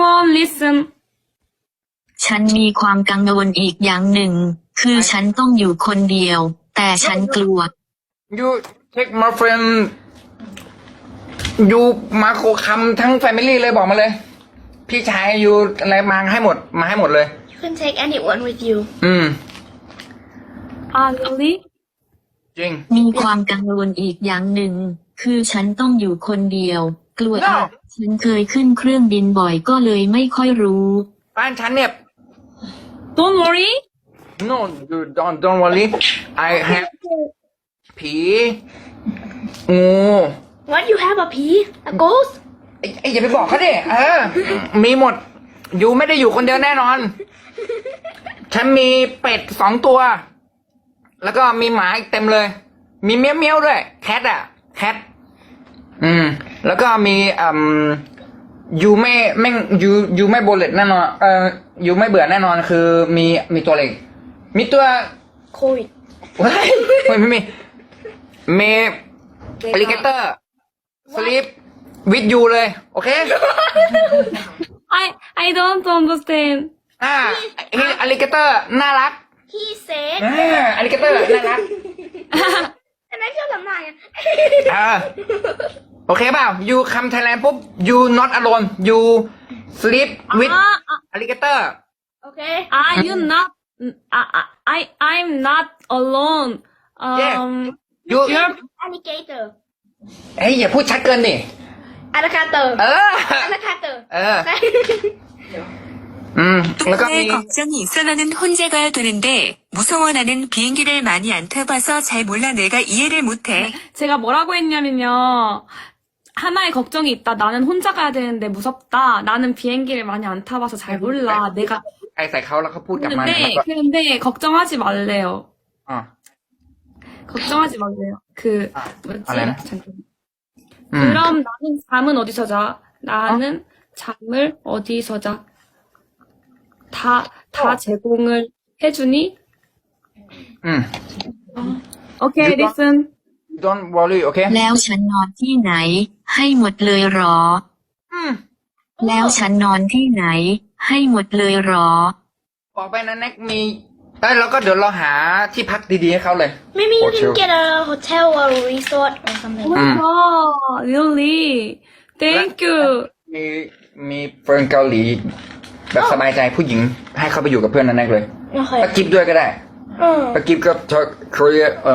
everyone listen. ฉันมีความกังวลอีกอย่างหนึ่ง คือฉันต้องอยู่คนเดียว แต่ฉันกลัว you take my friend you มาโคคำทั้ง family เลยบอกมาเลย พี่ชายอยู่อะไรมาให้หมด มาให้หมดเลย You can take anyone with you. อืม Ah, really? จริง มีความกังวลอีกอย่างหนึ่ง คือฉันต้องอยู่คนเดียว กลัว No ฉันเคยขึ้นเครื่องบินบ่อยก็เลยไม่ค่อยรู้ บ้านฉันเนี่ย Don't worry. no you don't don't worry I have ผีงู What? You have a pea? A ghost? ไอ้ไอ้อย่าไปบอกเขาดิเออ มีหมด อยู่ไม่ได้อยู่คนเดียวแน่นอน ฉันมีเป็ดสองตัว แล้วก็มีหมาอีกเต็มเลย มีเมี้ยวเมี้ยวๆด้วย แคทอะแคท อืม แล้วก็มีอืมยูไม่ไม่ยูยูไม่โบเลตแน่นอนเออยูไม่เบื่อแน่นอนคือมีมีตัวเล็กมีตัว COVID. เฮ้ยไม่ไม่มีมีอลิเกเตอร์สลิปวิดยูเลย โอเค I I don't understand. อ่าอลิเกเตอร์น่ารัก He said. อ่าอลิเกเตอร์น่ารัก And I feel I'm not. เออ โอเคเปล่า you come Thailand ปุ๊บ you not alone you sleep with Ah, ah, alligator Okay. ah, you not. I I I I'm not alone. Yeah. Um, you you're Alligator. เฮ้ยอย่าพูดชัดเกินดิ Alligator. เออ Alligator. เออ อืม แล้วก็มี 동서에 걱정이 있어 나는 혼자 가야 되는데 무서워 나는 비행기를 많이 안 타봐서 잘 몰라 내가 이해를 못해. 제가 뭐라고 했냐면요. 하나의 걱정이 있다. 나는 혼자 가야 되는데 무섭다. 나는 비행기를 많이 안 타봐서 잘 몰라. 내가 ใครใส่เขาแล้วเขาพูดกลับมาเนี่ย 그런데 แล้วก็ 그런데 걱정하지 말래요. อ่า 걱정하지 말래요. 그 뭐지? 알아요? 잠깐. อืม 그럼 나는 잠은 어디서 자? 나는 잠을 어디서 자? 다, 다 어. 제공을 해주니? อืม 오케이, 이거- listen. Don't worry โอเคแล้วฉันนอนที่ไหน ให้หมดเลยหรออืมแล้วฉันนอนที่ไหน ให้หมดเลยหรอ บอกไปนะแน็กมีเอ้ยแล้วก็เดี๋ยวเราหาที่พักดีๆให้เขาเลย Maybe you Hotel. can get a hotel or a resort or something. Oh my god, really? Thank you. มีมีเฟิร์นเกาหลี แบบสบายใจผู้หญิงให้เขาไปอยู่กับเพื่อนนั่นแน็กเลย Okay. ปากิฟด้วยก็ได้ Mm. ปากิฟก็ทอ Korea เอ่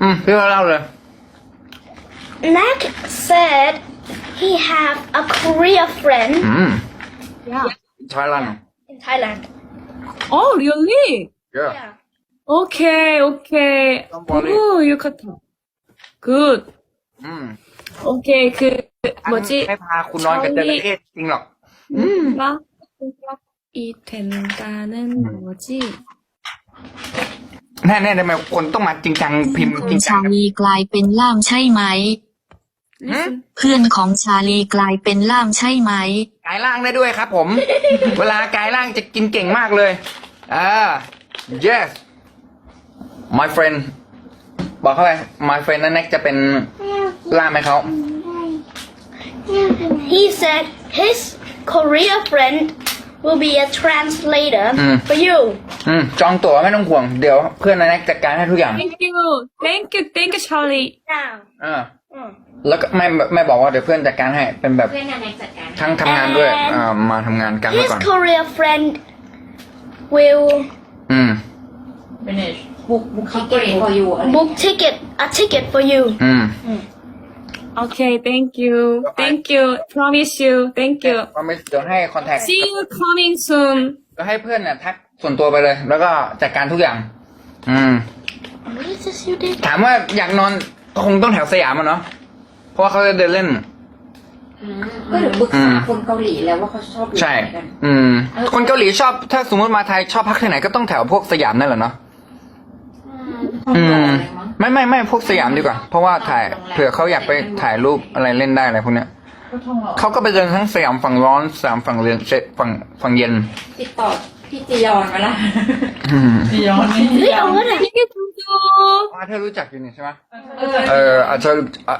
ออังกฤษอืมพี่เราเล่าเลย Nak said he have a Korea friend อืม Yeah. ไทยแลนด์ in Thailand. Oh, really? yeah Yeah. Okay, okay. Don't worry. Ooh, you cut. Good. อืม 오케이, 그, อัน 뭐지? ให้พาคุณนอนกับจระเข้จริงหรอก 나 생각이 된다는 뭐지? แน่แน่ทำไมคนต้องมาจริงจังพิมพ์ขอจริงงจัชางลีกลายเป็นล่ามใช่ไหม Listen. เพื่อนของชาลีกลายเป็นล่ามใช่ไหม กายร่างได้ด้วยครับผม เวลากายร่างจะกินเก่งมากเลยอ่า yes my friend บอกเข้าไป my friend นั่นแน็กจะเป็นล่ามให้เขา He said his Korea friend will be a translator Mm. for you. อืมจองตั๋วไม่ต้องห่วง เดี๋ยวเพื่อนนั่นแน็กจัดการให้ทุกอย่าง Thank you. Thank you. Thank you, Charlie. Now. อ่า Mm. แล้วก็ไม่ไม่บอกว่าเดี๋ยวเพื่อนจัดการให้ เป็นแบบทั้งทำงานด้วย And อ่ามาทำงานกันไว้ His ก่อน Korea friend will อืม book book ticket for you อะไร book ticket a ticket for you. อืม Okay, thank you. Thank you. Promise you. Thank you. ก็ไม่เดี๋ยวให้คอนแทค See you coming soon. ก็ให้เพื่อนเนี่ยทักส่วนตัวไปเลย แล้วก็จัดการทุกอย่าง อืม What is this you did? ถามว่าอยากนอนก็คงต้องแถวสยามอะเนาะเพราะว่าเขาจะเดินเล่น ก็เดี๋ยวปรึกษาคนเกาหลีแล้วว่าเขาชอบอยู่ใช่ ไหนกัน อืมคนเกาหลีชอบ ถ้าสมมติมาไทยชอบพักที่ไหนก็ต้องแถวพวกสยามนั่นแหละเนาะห้องอืนอนมอะไรมั้ง ไม่ไม่ไม่พวกสยามดีกว่า เพราะว่าถ่ายเผื่อเขาอยากไปถ่ายรูปอะไรเล่นได้อะไรพวกเนี้ยก็ท่องหรอเขาก็ไปเดินทั้งสยามฝั่งร้อนสยามฝั่งเรียนเชฝั่งฝั่งเย็น ติดต่อพี่จียอนมาละอืม Wait, oh, what a- Thank you, Jojo. อาเธอรู้จักอยู่นี่ใช่ไหมเออเอออาเธออะ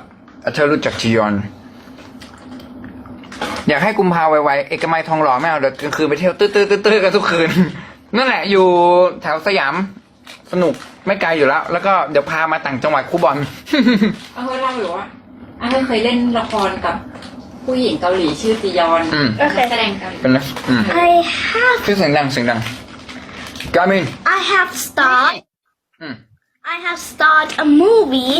อาเธอรู้จักจียอน อยากให้กุมภาไวๆเอกมัยทองหล่อไม่เอาเดี๋ยวกลางคืนไปเที่ยวตื้อตื้อตื้อตื้อกันทุกคืนนั่นแหละอยู่แถวสยาม สนุกไม่ไกลอยู่แล้ว แล้วก็เดี๋ยวพามาต่างจังหวัดคูบอล เอาให้เล่าหรือว่าอ้าวเคยเล่นละครกับผู้หญิงเกาหลีชื่อจียอนอืม นักแสดงเกาหลีเป็นไงอืม I have ชื่อเสียงดังเสียงดังกามิน I have starred อืม I have starred a movie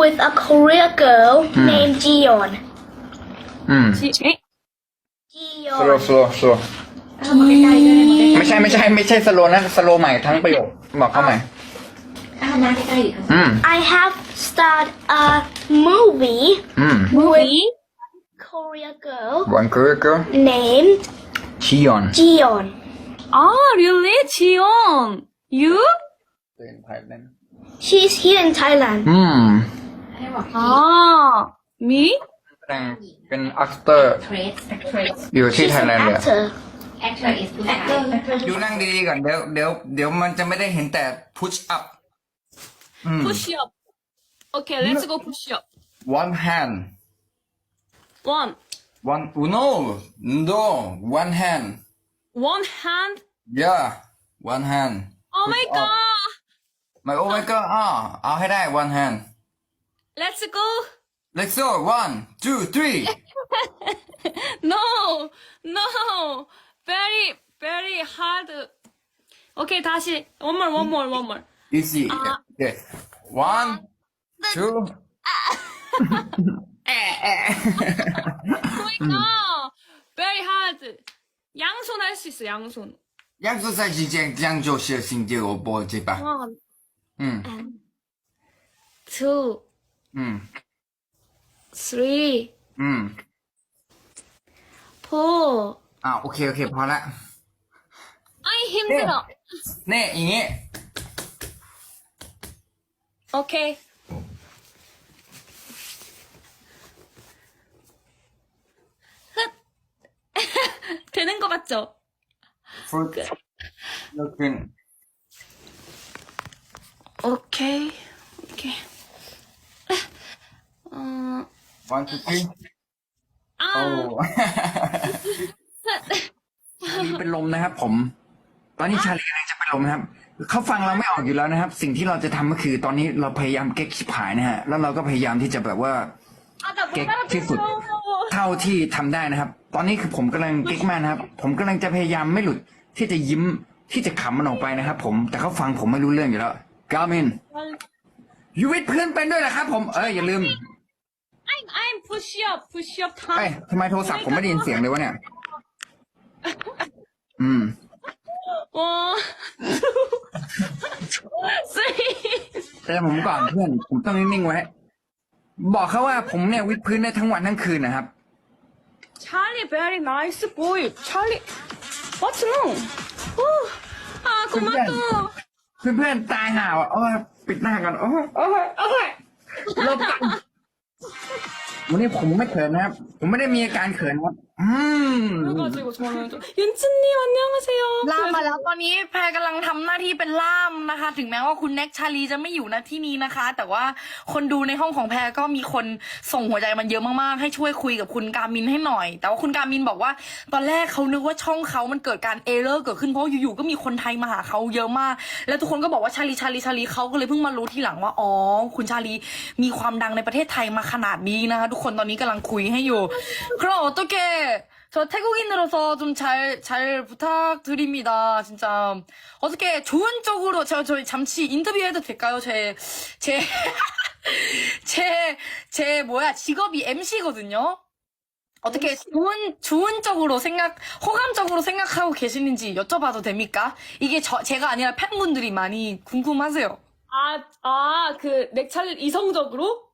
with a Korean girl named Jiyeon. อืม 지, 에? สโล Jiyeon. สโลสโล เอามาใกล้ๆด้วยนะไม่ใช่ไม่ใช่ไม่ใช่สโลนะสโลใหม่ทั้งประโยค บอกเข้าใหม่ เอามาใกล้ๆอีกครับอืม I have started a movie อืม with Korea girl วันคือก็ named Chion. Jion. Oh, really, Chion. You? in thailand She's here in Thailand. Hmm. Ah, me? แสดงเป็นอัคเตอร์ actress actress อยู่ที่ She's an actor. แอคเตอร์อิสผู้ชาย อยู่นั่งดีๆก่อนเดี๋ยวเดี๋ยวเดี๋ยวมันจะไม่ได้เห็นแต่ push up อืม push up. Okay, let's go push up. one hand One. one no no one hand One hand. yeah one hand Oh my Push up. god. ไม่โอ้ไม่ก็อ่าเอาให้ได้ one hand Let's go. let's go one two three No, no. Very, very hard. Okay, 다시. One more, one more, one more. easy okay one two Oh my god. Very hard. 양손 할 수 있어, 양손. 样子在之间这样就是新结果波这吧 One, 嗯 two, 嗯 three, 嗯 four. อ่าโอเคโอเคพอละ 아이, 힘들어. เนี่ยอย่างงี้ 오케이. 흑. 되는 거 맞죠? fruit เลิกขึ้น 오케이. 오케이. 어, one two three โอ้ 아, ชา ลีเป็นลมนะครับ ผม ตอนนี้ชาลีกำลังจะเป็นลมนะครับเขาฟังเราไม่ออกอยู่แล้วนะครับ สิ่งที่เราจะทำก็คือ ตอนนี้เราพยายามเก๊กชิบหายนะฮะแล้วเราก็พยายามที่จะแบบว่า เก๊กที่สุด เท่าที่ทำได้นะครับ ตอนนี้คือผมกำลังเก๊กมากนะครับ ผมกำลังจะพยายามไม่หลุดที่จะยิ้มที่จะขำมันออกไปนะครับ ผมแต่เขาฟังผมไม่รู้เรื่องอยู่แล้วกามินยูวิทเพื่อนเป็นด้วยนะครับ ผมเอ้ยอย่าลืม I'm I'm push up push up เอ้ยทำไมโทรศัพท์ผมไม่ได้ยินเสียงเลยวะเนี่ย ม One, two, three. แต่ผมก่อนเพื่อน ผมต้องนิ่งๆไว้ บอกเขาว่าผมเนี่ยวิดพื้นได้ทั้งวันทั้งคืนนะครับ Charlie, very nice boy. Charlie, what's wrong? 오, 아, 고마워. เพื่อนๆตายห่าวอ่ะโอ้ยปิดหน้าก่อนโอ้ยโอ้ยโอ้ยลบกันวันนี้ผมไม่เขินนะครับ ผมไม่ได้มีอาการเขินครับ อืม 그래가지고 저는 좀 윤지님 안녕하세요. ล่ามมาแล้วตอนนี้แพรกำลังทำหน้าที่เป็นล่ามนะคะ ถึงแม้ว่าคุณแน็กชาลีจะไม่อยู่ณที่นี้นะคะ แต่ว่าคนดูในห้องของแพรก็มีคนส่งหัวใจมันเยอะมากๆ ให้ช่วยคุยกับคุณการมินให้หน่อย แต่ว่าคุณการมินบอกว่า ตอนแรกเขานึกว่าช่องเขามันเกิดการเอเลอร์เกิดขึ้นเพราะอยู่ๆก็มีคนไทยมาหาเขาเยอะมาก แล้วทุกคนก็บอกว่าชาลีชาลีชาลีเขาก็เลยเพิ่งมารู้ทีหลังว่าอ๋อคุณชาลีมีความดังในประเทศไทยมาขนาดนี้นะคะ ทุกคนตอนนี้กำลังคุยให้อยู่그럼어떻게 저 태국인으로서 좀 잘, 잘 부탁드립니다. 진짜. 어떻게 좋은 쪽으로, 제가 저희 잠시 인터뷰해도 될까요? 제, 제, 제, 제, 뭐야, 직업이 MC거든요? 어떻게 좋은, 좋은 쪽으로 생각, 호감적으로 생각하고 계시는지 여쭤봐도 됩니까? 이게 저, 제가 아니라 팬분들이 많이 궁금하세요. 아, 아, 그 넥찰리 이성적으로?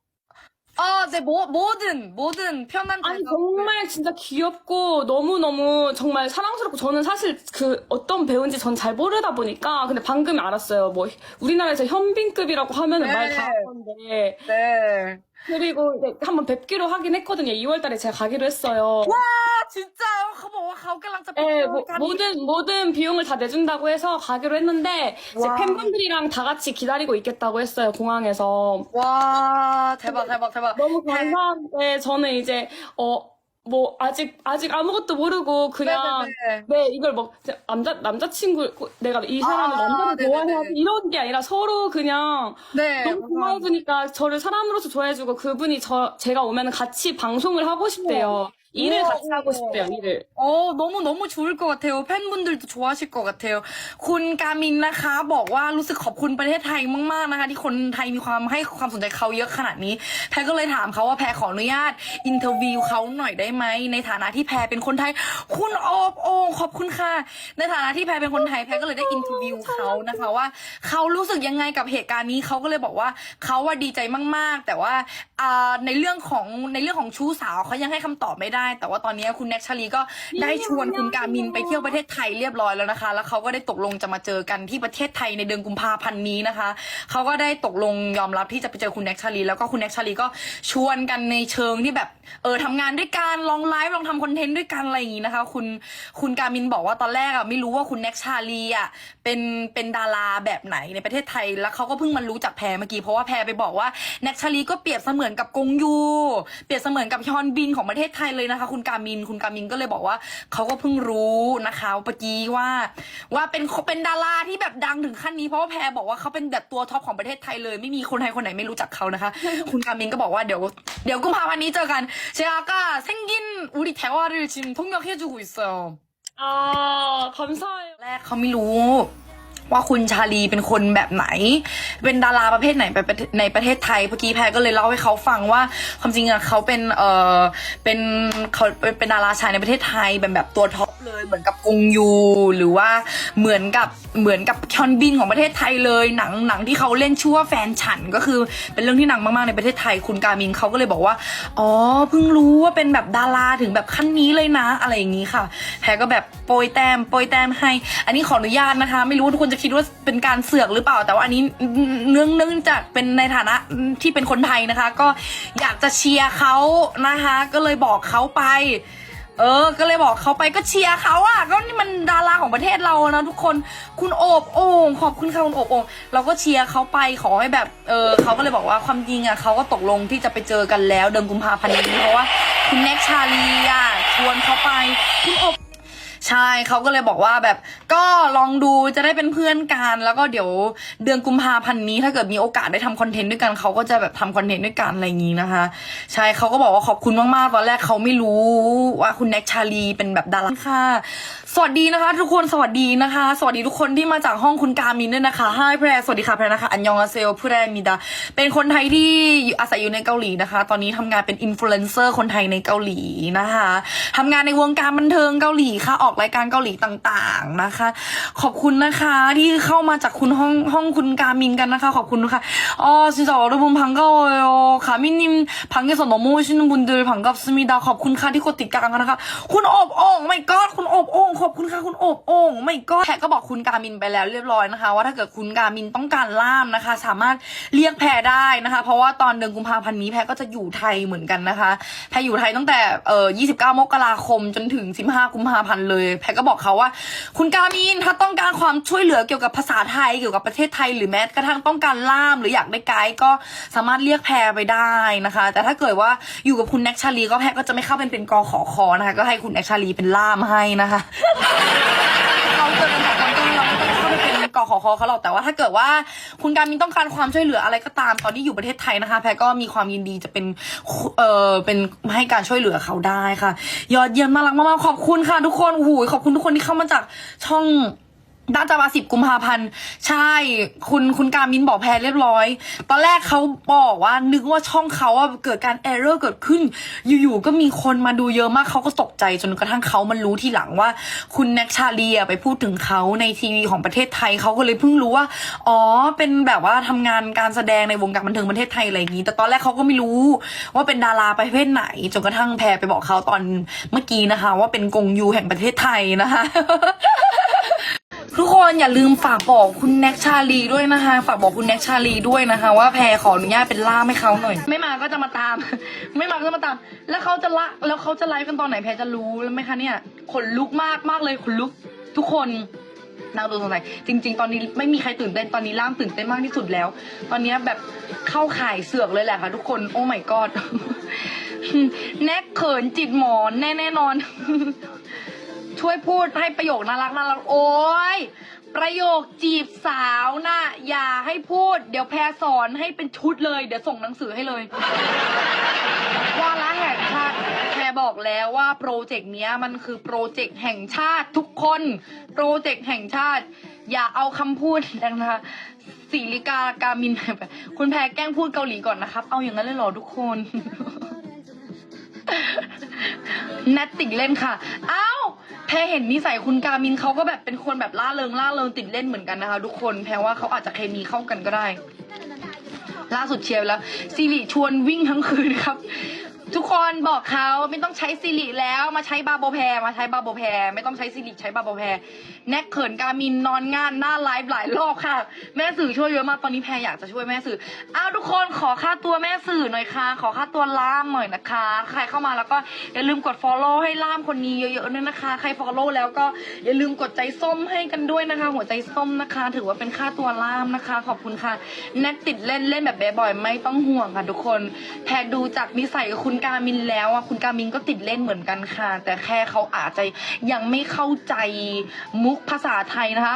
아, 네, 뭐, 뭐든, 뭐든 편한 아니 대답. 정말 진짜 귀엽고 너무너무 정말 사랑스럽고 저는 사실 그 어떤 배우인지 전 잘 모르다 보니까 근데 방금 알았어요. 뭐 우리나라에서 현빈급이라고 하면은 네. 말다 하는데 네. 그리고 이제 한번 뵙기로 하긴 했거든요. 2월 달에 제가 가기로 했어요. 와 진짜 뭐 가오갤랑 짜 예, 뭐, 모든 모든 비용을 다 내준다고 해서 가기로 했는데 이제 팬분들이랑 다 같이 기다리고 있겠다고 했어요 공항에서. 와 대박 대박 대박. 너무 감사한데 저는 이제 어 뭐 아직 아직 아무것도 모르고 그냥 네네네. 네 이걸 뭐 남자 남자친구 내가 이 사람을 아, 남자로 좋아해야 네네네. 이런 게 아니라 서로 그냥 네. 너무 좋아해주니까 저를 사람으로서 좋아해주고 그분이 저 제가 오면 같이 방송을 하고 싶대요. 일을 우와, 같이 하고 우와. 싶대요. 일을. 어, 너무 너무 좋을 것 같아요. 팬분들도 좋아하실 것 같아요. คุณกามินนะคะ บอกว่ารู้สึกขอบคุณประเทศไทยมากๆนะคะ ที่คนไทยมีความให้ความสนใจเขาเยอะขนาดนี้ แพรก็เลยถามเขาว่าแพรขออนุญาตอินเทอร์วิวเขาหน่อยได้ไหมในฐานะที่แพรเป็นคนไทย คุณโอบโองขอบคุณค่ะ ในฐานะที่แพรเป็นคนไทยแพรก็เลยได้อินเทอร์วิวเขานะคะว่าเขารู้สึกยังไงกับเหตุการณ์นี้เขาก็เลยบอกว่าเขาว่าดีใจมากๆ แต่ว่าอ่าในเรื่องของในเรื่องของชู้สาวเขายังให้คำตอบไม่ได้ ้แต่ว่าตอนนี้คุณแน็กชาลีก็ได้ชวนคุณกามินไปเที่ยวประเทศไทยเรียบร้อยแล้วนะคะ แล้วเขาก็ได้ตกลงจะมาเจอกันที่ประเทศไทยในเดือนกุมภาพันธ์นี้นะคะ เขาก็ได้ตกลงยอมรับที่จะไปเจอคุณแน็กชาลีแล้วก็คุณแน็กชาลีก็ชวนกันในเชิงที่แบบเออทำงานด้วยกันลองไลฟ์ลองทำคอนเทนต์ด้วยกันอะไรอย่างนี้นะคะ คุณคุณกามินบอกว่าตอนแรกอะไม่รู้ว่าคุณแน็กชาลีอะเป็นเป็นดาราแบบไหนในประเทศไทย แล้วเขาก็เพิ่งมารู้จากแพรเมื่อกี้เพราะว่าแพรไปบอกว่าแน็กชาลีก็เปรียบเสมือนกับกงยูเปรียบเสมือนกับฮยอนบินของประเทศไทยเลยนะนะคะ คุณกามินคุณกามินก็เลยบอกว่าเขาก็เพิ่งรู้นะคะเมื่อกี้ว่า ว่าเป็นเป็นดาราที่แบบดังถึงขั้นนี้เพราะว่าแพรบอกว่าเขาเป็นแบบตัวท็อปของประเทศไทยเลย ไม่มีคนไทยคนไหนไม่รู้จักเขานะคะ คุณกามินก็บอกว่าเดี๋ยวเดี๋ยวกุมภาพันธ์นี้เจอกันเชอาก้าเซงกินอุริแถวาริชิมทงยอกเฮจูอิซอมอ๋อคำสร้อยแรกเขาไม่รู้ ว่าคุณชาลีเป็นคนแบบไหน เป็นดาราประเภทไหนไปในประเทศไทยเมื่อกี้แพรก็เลยเล่าให้เขาฟังว่าความจริงอะเขาเป็นเออเป็นเขาเป็นดาราชายในประเทศไทยแบบแบบตัวท็อป เลยเหมือนกับกงยูหรือว่าเหมือนกับเหมือนกับคอนบินของประเทศไทยเลยหนังหนังที่เขาเล่นชื่อว่าแฟนฉันก็คือเป็นเรื่องที่หนังมากๆในประเทศไทยคุณกามินเขาก็เลยบอกว่าอ๋อเพิ่งรู้ว่าเป็นแบบดาราถึงแบบขั้นนี้เลยนะ อะไรอย่างนี้ค่ะแพรก็แบบโปรยแต้มโปรยแต้มให้ อันนี้ขออนุญาตนะคะ ไม่รู้ว่าทุกคนจะคิดว่าเป็นการเสือกหรือเปล่า แต่ว่าอันนี้เนื่องเนื่องจากเป็นในฐานะที่เป็นคนไทยนะคะ ก็อยากจะเชียร์เขานะคะ ก็เลยบอกเขาไป เออ ก็เลยบอกเขาไปก็เชียร์เขาอะก็นี่มันดาราของประเทศเรานะทุกคน คุณโอบโอ่งขอบคุณค่ะคุณโอบโอ่งเราก็เชียร์เขาไปขอให้แบบ เออเขาก็เลยบอกว่าความจริงอะเขาก็ตกลงที่จะไปเจอกันแล้วเดือนกุมภาพันธ์นี้เพราะว่าคุณแน็กชาลีอะชวนเขาไป คุณโอบ ใช่เขาก็เลยบอกว่าแบบก็ลองดูจะได้เป็นเพื่อนกัน แล้วก็เดี๋ยวเดือนกุมภาพันธ์นี้ ถ้าเกิดมีโอกาสได้ทำคอนเทนต์ด้วยกันเขาก็จะแบบทำคอนเทนต์ด้วยกันอะไรอย่างนี้นะคะ ใช่เขาก็บอกว่าขอบคุณมากๆตอนแรกเขาไม่รู้ว่าคุณแน็กชาลีเป็นแบบดาราค่ะ สวัสดีนะคะ ทุกคนสวัสดีนะคะ สวัสดีทุกคนที่มาจากห้องคุณกามินด้วยนะคะให้แพรสวัสดีค่ะแพรนะคะอันยองอาเซลผู้แรมิดา เป็นคนไทยที่อยู่อาศัยอยู่ในเกาหลีนะคะ ตอนนี้ทำงานเป็นอินฟลูเอนเซอร์คนไทยในเกาหลีนะคะทำงานในวงการบันเทิงเกาหลีค่ะออกรายการเกาหลีต่างๆนะคะ ขอบคุณนะคะที่เข้ามาจากคุณห้องห้องคุณกามินกันนะคะ ขอบคุณค่ะอ๋อ진짜여러분반가워요가민님방에서넘어오시는분들반갑습니다ขอบคุณค่ะที่กดติดตามกันนะคะ คุณอบโอ่งไม่ก็คุณอบโอ่งขอบคุณค่ะคุณอบโอ่งไม่ก็แพรก็บอกคุณกามินไปแล้วเรียบร้อยนะคะ ว่าถ้าเกิดคุณกามินต้องการล่ามนะคะ สามารถเรียกแพรได้นะคะ เพราะว่าตอนเดือนกุมภาพันธ์นี้แพรก็จะอยู่ไทยเหมือนกันนะคะ แพรอยู่ไทยตั้งแต่เอ่อ29 มกราคมจนถึง 15 กุมภาพันธ์เลย ยแพรก็บอกเขาว่า คุณกามินถ้าต้องการความช่วยเหลือเกี่ยวกับภาษาไทยเกี่ยวกับประเทศไทยหรือแม้กระทั่งต้องการล่าม หรืออยากได้ไกด์ก็สามารถเรียกแพรไปได้นะคะ แต่ถ้าเกิดว่าอยู่กับคุณแน็กชาลีก็แพรก็จะไม่เข้าเป็นเป็นกอขอคอนะคะ ก็ให้คุณแน็กชาลีเป็นล่ามให้นะคะ กอขอคอเขาหรอกแต่ว่าถ้าเกิดว่าคุณการมินต้องการความช่วยเหลืออะไรก็ตามตอนที่อยู่ประเทศไทยนะคะ แพรก็มีความยินดีจะเป็นเอ่อเป็นให้การช่วยเหลือเขาได้ค่ะ ยอดเยี่ยมมารักมากขอบคุณค่ะ ทุกคนโอ้โหขอบคุณทุกคนที่เข้ามาจากช่อง น่าจะมาสิบกุมภาพันธ์ใช่ คุณคุณการมินบอกแพรเรียบร้อย ตอนแรกเขาบอกว่านึกว่าช่องเขาอะเกิดการเอ r ร r เกิดขึ้น อยู่ๆก็มีคนมาดูเยอะมากเขาก็ตกใจจนกระทั่งเขามันรู้ทีหลังว่า คุณแน็กชาเลียไปพูดถึงเขาในทีวีของประเทศไทยเขาก็เลยเพิ่งรู้ว่า อ๋อเป็นแบบว่าทำงานการแสดงในวงการบันเทิงประเทศไทยอะไรอย่างนี้ แต่ตอนแรกเขาก็ไม่รู้ว่าเป็นดาราประเภทไหนจนกระทั่งแพรไปบอกเขาตอนเมื่อกี้นะคะ ว่าเป็นกงยูแห่งประเทศไทยนะคะ ทุกคนอย่าลืมฝากบอกคุณแน็กชาลีด้วยนะคะ ฝากบอกคุณแน็กชาลีด้วยนะคะ ว่าแพรขออนุญาตเป็นล่ามให้เขาหน่อย ไม่มาก็จะมาตาม ไม่มาก็จะมาตาม แล้วเขาจะละแล้วเขาจะไลฟ์กันตอนไหนแพรจะรู้แล้วไหมคะเนี่ยขนลุกมากมากเลยขนลุกทุกคนนางดูสงสัยจริง ๆ ตอนนี้ไม่มีใครตื่นเต้นตอนนี้ล่ามตื่นเต้นมากที่สุดแล้ว ตอนนี้แบบเข้าข่ายเสือกเลยแหละค่ะทุกคนโอ้ my god แนกเขินจิตหมอนแน่แน่นอน ช่วยพูดให้ประโยคน่ารักน่ารักโอ้ยประโยคจีบสาวน่ะอย่าให้พูด เดี๋ยวแพรสอนให้เป็นชุดเลย เดี๋ยวส่งหนังสือให้เลย ว่าละแห่งชาติแพรบอกแล้วว่าโปรเจกต์เนี้ยมันคือโปรเจกต์แห่งชาติทุกคน โปรเจกต์แห่งชาติ อย่าเอาคำพูดนะคะศิริกากามินไปคุณแพรแกล้งพูดเกาหลีก่อนนะครับ เอาอย่างนั้นเลยเหรอทุกคนแนตติดเล่นค่ะ เอ้า แพรเห็นนิสัยคุณกามินเขาก็แบบเป็นคนแบบล่าเริงล่าเริงติดเล่นเหมือนกันนะคะทุกคนแพรว่าเขาอาจจะเคมีเข้ากันก็ได้ ล่าสุดเชียร์ไปแล้วซิริชวนวิ่งทั้งคืนครับ ทุกคนบอกเขาไม่ต้องใช้ซิริแล้วมาใช้บาโบแพรมาใช้บาโบแพรไม่ต้องใช้ซิริใช้บาโบแพรแนกเขินกามินนอนงานหน้าไลฟ์หลายรอบค่ะ แม่สื่อช่วยเยอะมากตอนนี้แพรอยากจะช่วยแม่สื่ออ้าวทุกคนขอค่าตัวแม่สื่อหน่อยค่ะ ขอค่าตัวล่ามหน่อยนะคะ ใครเข้ามาแล้วก็อย่าลืมกด follow ให้ล่ามคนนี้เยอะๆด้วยนะคะ ใคร follow แล้วก็อย่าลืมกดใจส้มให้กันด้วยนะคะ หัวใจส้มนะคะ ถือว่าเป็นค่าตัวล่ามนะคะ ขอบคุณค่ะแนทติดเล่นเล่นแบบบ่อยๆไม่ต้องห่วงค่ะทุกคน แพรดูจากนิสัยคุณกามินแล้วอะคุณกามินก็ติดเล่นเหมือนกันค่ะ แต่แค่เขาอาจจะยังไม่เข้าใจมุกภาษาไทยนะคะ